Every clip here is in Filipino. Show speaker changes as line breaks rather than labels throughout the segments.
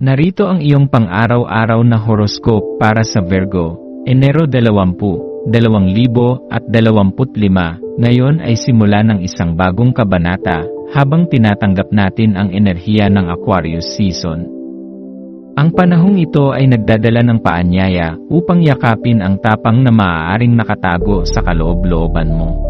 Narito ang iyong pang-araw-araw na horoscope para sa Virgo, Enero 20, 2025. Ngayon ay simula ng isang bagong kabanata, habang tinatanggap natin ang enerhiya ng Aquarius season. Ang panahong ito ay nagdadala ng paanyaya upang yakapin ang tapang na maaaring nakatago sa kaloob-looban mo.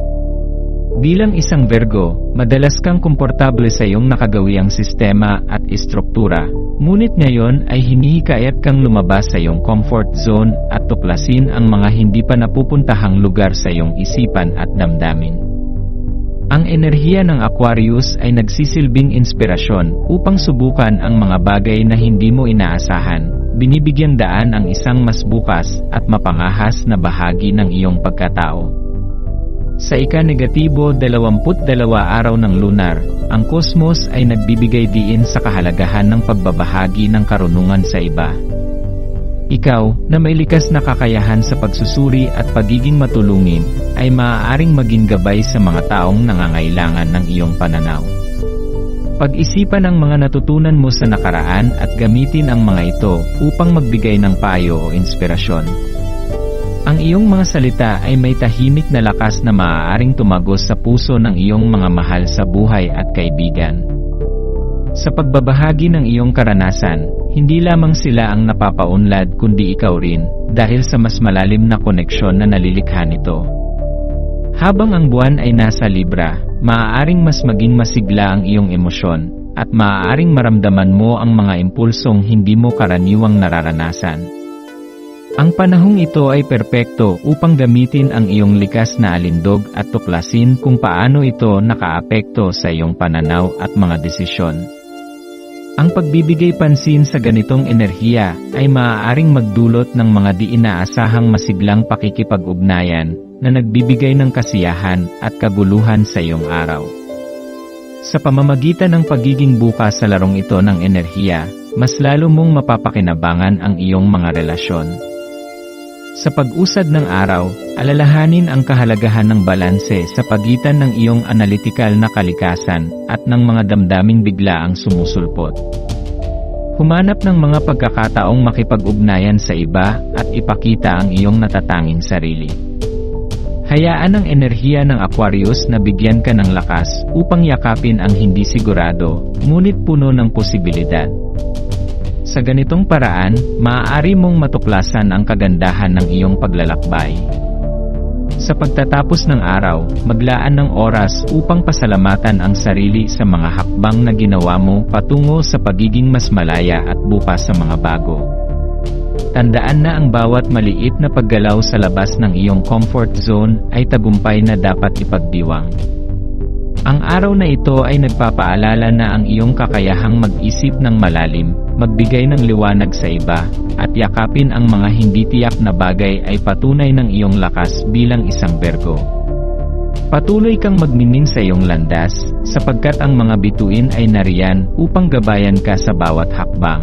Bilang isang Virgo, madalas kang komportable sa iyong nakagawiang sistema at istruktura, ngunit ngayon ay hinihikayat kang lumabas sa iyong comfort zone at tuklasin ang mga hindi pa napupuntahang lugar sa iyong isipan at damdamin. Ang enerhiya ng Aquarius ay nagsisilbing inspirasyon upang subukan ang mga bagay na hindi mo inaasahan, binibigyang daan ang isang mas bukas at mapangahas na bahagi ng iyong pagkatao. Sa ika-negatibo 22 araw ng lunar, ang kosmos ay nagbibigay diin sa kahalagahan ng pagbabahagi ng karunungan sa iba. Ikaw, na may likas na kakayahan sa pagsusuri at pagiging matulungin, ay maaaring maging gabay sa mga taong nangangailangan ng iyong pananaw. Pag-isipan ang mga natutunan mo sa nakaraan at gamitin ang mga ito upang magbigay ng payo o inspirasyon. Ang iyong mga salita ay may tahimik na lakas na maaaring tumagos sa puso ng iyong mga mahal sa buhay at kaibigan. Sa pagbabahagi ng iyong karanasan, hindi lamang sila ang napapaunlad kundi ikaw rin, dahil sa mas malalim na koneksyon na nalilikha nito. Habang ang buwan ay nasa Libra, maaaring mas maging masigla ang iyong emosyon, at maaaring maramdaman mo ang mga impulsong hindi mo karaniwang nararanasan. Ang panahong ito ay perpekto upang gamitin ang iyong likas na alindog at tuklasin kung paano ito nakaapekto sa iyong pananaw at mga desisyon. Ang pagbibigay pansin sa ganitong enerhiya ay maaaring magdulot ng mga di inaasahang masiglang pakikipag-ugnayan na nagbibigay ng kasiyahan at kaguluhan sa iyong araw. Sa pamamagitan ng pagiging bukas sa larong ito ng enerhiya, mas lalo mong mapapakinabangan ang iyong mga relasyon. Sa pag-usad ng araw, alalahanin ang kahalagahan ng balanse sa pagitan ng iyong analytical na kalikasan at ng mga damdaming bigla ang sumusulpot. Humanap ng mga pagkakataong makipag-ugnayan sa iba at ipakita ang iyong natatanging sarili. Hayaan ang enerhiya ng Aquarius na bigyan ka ng lakas upang yakapin ang hindi sigurado, ngunit puno ng posibilidad. Sa ganitong paraan, maaari mong matuklasan ang kagandahan ng iyong paglalakbay. Sa pagtatapos ng araw, maglaan ng oras upang pasalamatan ang sarili sa mga hakbang na ginawa mo patungo sa pagiging mas malaya at bukas sa mga bago. Tandaan na ang bawat maliit na paggalaw sa labas ng iyong comfort zone ay tagumpay na dapat ipagdiwang. Ang araw na ito ay nagpapaalala na ang iyong kakayahang mag-isip ng malalim, magbigay ng liwanag sa iba, at yakapin ang mga hindi tiyak na bagay ay patunay ng iyong lakas bilang isang Virgo. Patuloy kang magmining sa iyong landas, sapagkat ang mga bituin ay nariyan upang gabayan ka sa bawat hakbang.